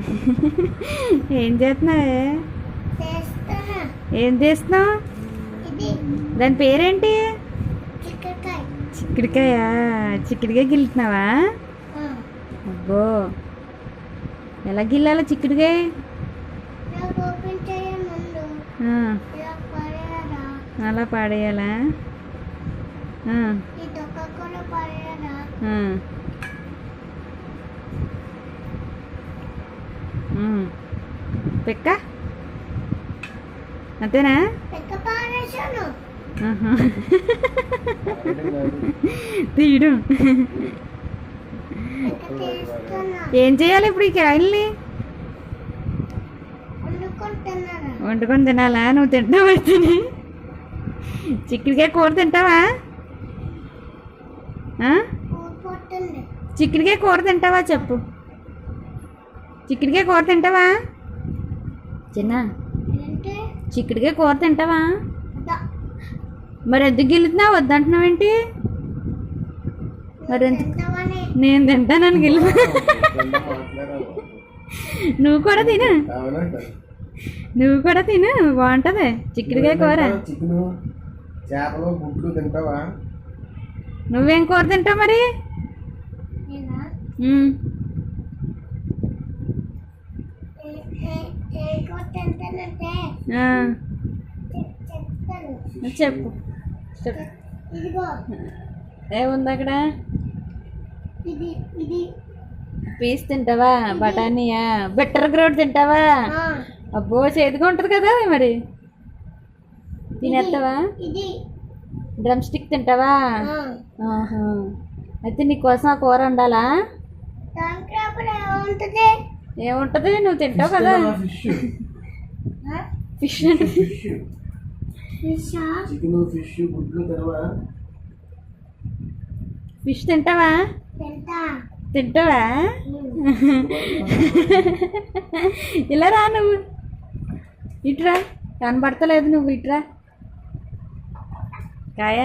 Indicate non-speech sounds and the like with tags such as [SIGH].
[LAUGHS] ఏం చేస్తున్నావే? చేస్తానా ఏం చేస్తున్నావు? దాని పేరేంటి? చిక్కుడికాయ. చిక్కుడికాయ గిల్లుతున్నావా? అబ్బో. ఎలా గిల్లాలో చిక్కుడికాయ? అలా పాడేయాలా ఆ, ఈ తొక్క కూడా పడేయరా ఆ. ఉమ్. పెక్క? అంతేనా. [LAUGHS] తీయడం. ఏం చేయాలి ఇప్పుడు ఈ కాయల్ని? వండుకొని తినాలా? నువ్వు తింటావా తిని? చిక్కుడికాయ కూర తింటావా? చిక్కుడికాయ కూర తింటావా చెప్పు. చిక్కుడికాయ కూర తింటావా? చిన్న? ఏంటి? చిక్కుడికాయ కూర తింటావా? మరి ఎందుకు గెలుతున్నావు వద్దంటున్నావేంటి మరి ఎందుకు తింటామని నేను తింటానని గెలు [LAUGHS] నువ్వు కూడా తిను. నువ్వు కూడా తిను. బాగుంటది. చిక్కుడికాయ కూర. చికెన్ చేపలు గుడ్లు తింటావా? నువ్వేం కూర తింటావు మరి నేనా ఉమ్. ఏ- ఏ- ఏ కూర తింటానంటే ఆ, చెప్- చెప్తాను చెప్పు. ఏముంది అక్కడ? ఇది ఇది. పీస్ తింటావా? బఠానీయా? బిట్టర్ గ్రోడ్ తింటావా? ఆ, అబ్బో చేతిగా ఉంటుంది కదా మరి. తినేస్తావా? ఇది డ్రమ్ స్టిక్ తింటావా? ఆ, ఆహా. అయితే నీకోసం ఆ కూర ఉండాలా ఏముంటది? నువ్వు తింటావు కదా. ఫిష్? ఫిష్ ఫిష్ ఫిషా? చికెన్ ఫిష్ గుడ్లు తినవా ఫిష్ తింటావా? తింటా. తింటావా? [LAUGHS] ఇలా రా నువ్వు. ఇట్రా కనబడతలేదు నువ్వు ఇట్రా కాయ?